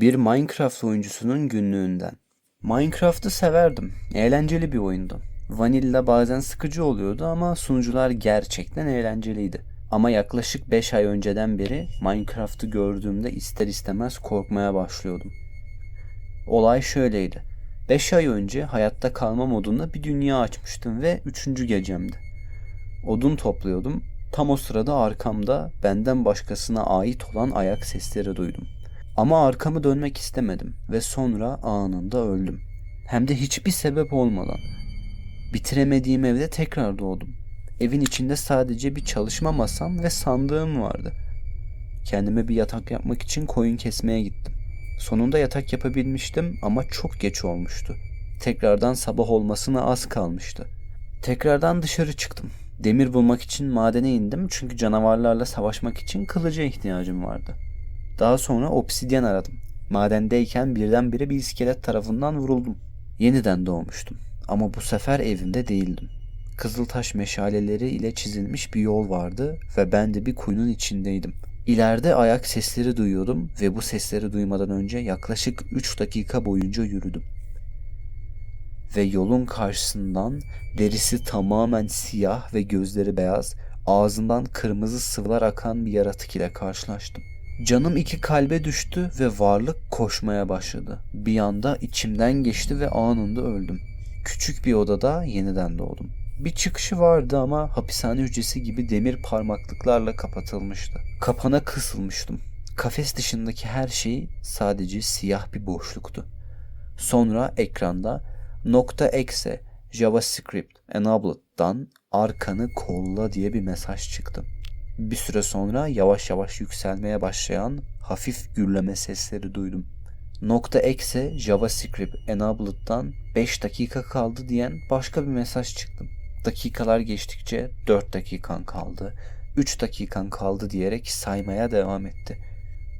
Bir Minecraft oyuncusunun günlüğünden. Minecraft'ı severdim. Eğlenceli bir oyundu. Vanilla bazen sıkıcı oluyordu ama sunucular gerçekten eğlenceliydi. Ama yaklaşık 5 ay önceden beri Minecraft'ı gördüğümde ister istemez korkmaya başlıyordum. Olay şöyleydi. 5 ay önce hayatta kalma modunda bir dünya açmıştım ve 3. gecemdi. Odun topluyordum. Tam o sırada arkamda benden başkasına ait olan ayak sesleri duydum. Ama arkamı dönmek istemedim ve sonra anında öldüm. Hem de hiçbir sebep olmadan. Bitiremediğim evde tekrar doğdum. Evin içinde sadece bir çalışma masam ve sandığım vardı. Kendime bir yatak yapmak için koyun kesmeye gittim. Sonunda yatak yapabilmiştim ama çok geç olmuştu. Tekrardan sabah olmasına az kalmıştı. Tekrardan dışarı çıktım. Demir bulmak için madene indim çünkü canavarlarla savaşmak için kılıca ihtiyacım vardı. Daha sonra obsidyen aradım. Madendeyken birdenbire bir iskelet tarafından vuruldum. Yeniden doğmuştum. Ama bu sefer evimde değildim. Kızıltaş meşaleleri ile çizilmiş bir yol vardı ve ben de bir kuyunun içindeydim. İleride ayak sesleri duyuyordum ve bu sesleri duymadan önce yaklaşık 3 dakika boyunca yürüdüm. Ve yolun karşısından derisi tamamen siyah ve gözleri beyaz, ağzından kırmızı sıvılar akan bir yaratık ile karşılaştım. Canım iki kalbe düştü ve varlık koşmaya başladı. Bir anda içimden geçti ve anında öldüm. Küçük bir odada yeniden doğdum. Bir çıkışı vardı ama hapishane hücresi gibi demir parmaklıklarla kapatılmıştı. Kapana kısılmıştım. Kafes dışındaki her şey sadece siyah bir boşluktu. Sonra ekranda nokta exe JavaScript enabled'dan arkanı kolla diye bir mesaj çıktı. Bir süre sonra yavaş yavaş yükselmeye başlayan hafif gürleme sesleri duydum. Nokta exe JavaScript enabled'dan 5 dakika kaldı diyen başka bir mesaj çıktı. Dakikalar geçtikçe 4 dakikan kaldı, 3 dakikan kaldı diyerek saymaya devam etti.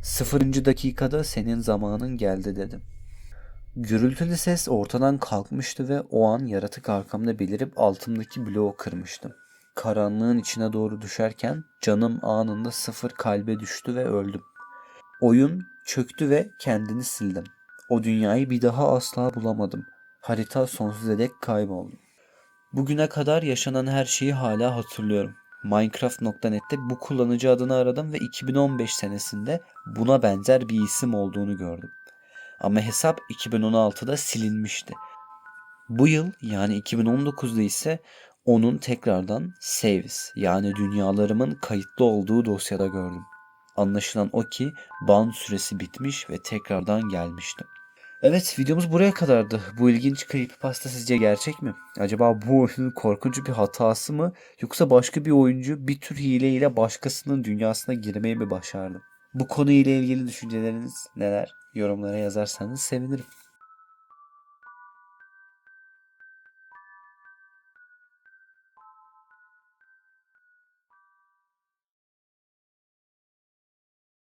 Sıfırıncı dakikada senin zamanın geldi dedim. Gürültülü ses ortadan kalkmıştı ve o an yaratık arkamda belirip altımdaki bloğu kırmıştım. Karanlığın içine doğru düşerken canım anında sıfır kalbe düştü ve öldüm. Oyun çöktü ve kendini sildim. O dünyayı bir daha asla bulamadım. Harita sonsuza dek kayboldu. Bugüne kadar yaşanan her şeyi hala hatırlıyorum. Minecraft.net'te bu kullanıcı adını aradım ve 2015 senesinde buna benzer bir isim olduğunu gördüm. Ama hesap 2016'da silinmişti. Bu yıl yani 2019'da ise onun tekrardan saves yani dünyalarımın kayıtlı olduğu dosyada gördüm. Anlaşılan o ki ban süresi bitmiş ve tekrardan gelmiştim. Evet videomuz buraya kadardı. Bu ilginç creepypasta sizce gerçek mi? Acaba bu oyunun korkunç bir hatası mı? Yoksa başka bir oyuncu bir tür hileyle başkasının dünyasına girmeyi mi başardı? Bu konuyla ilgili düşünceleriniz neler? Yorumlara yazarsanız sevinirim.